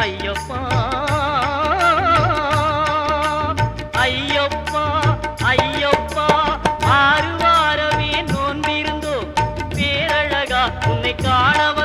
ஐயப்பா ஐயப்பா ஐயப்பா ஆறு வாரமே நோன்பிருந்தோம். பேரழகா உன்னை காணவா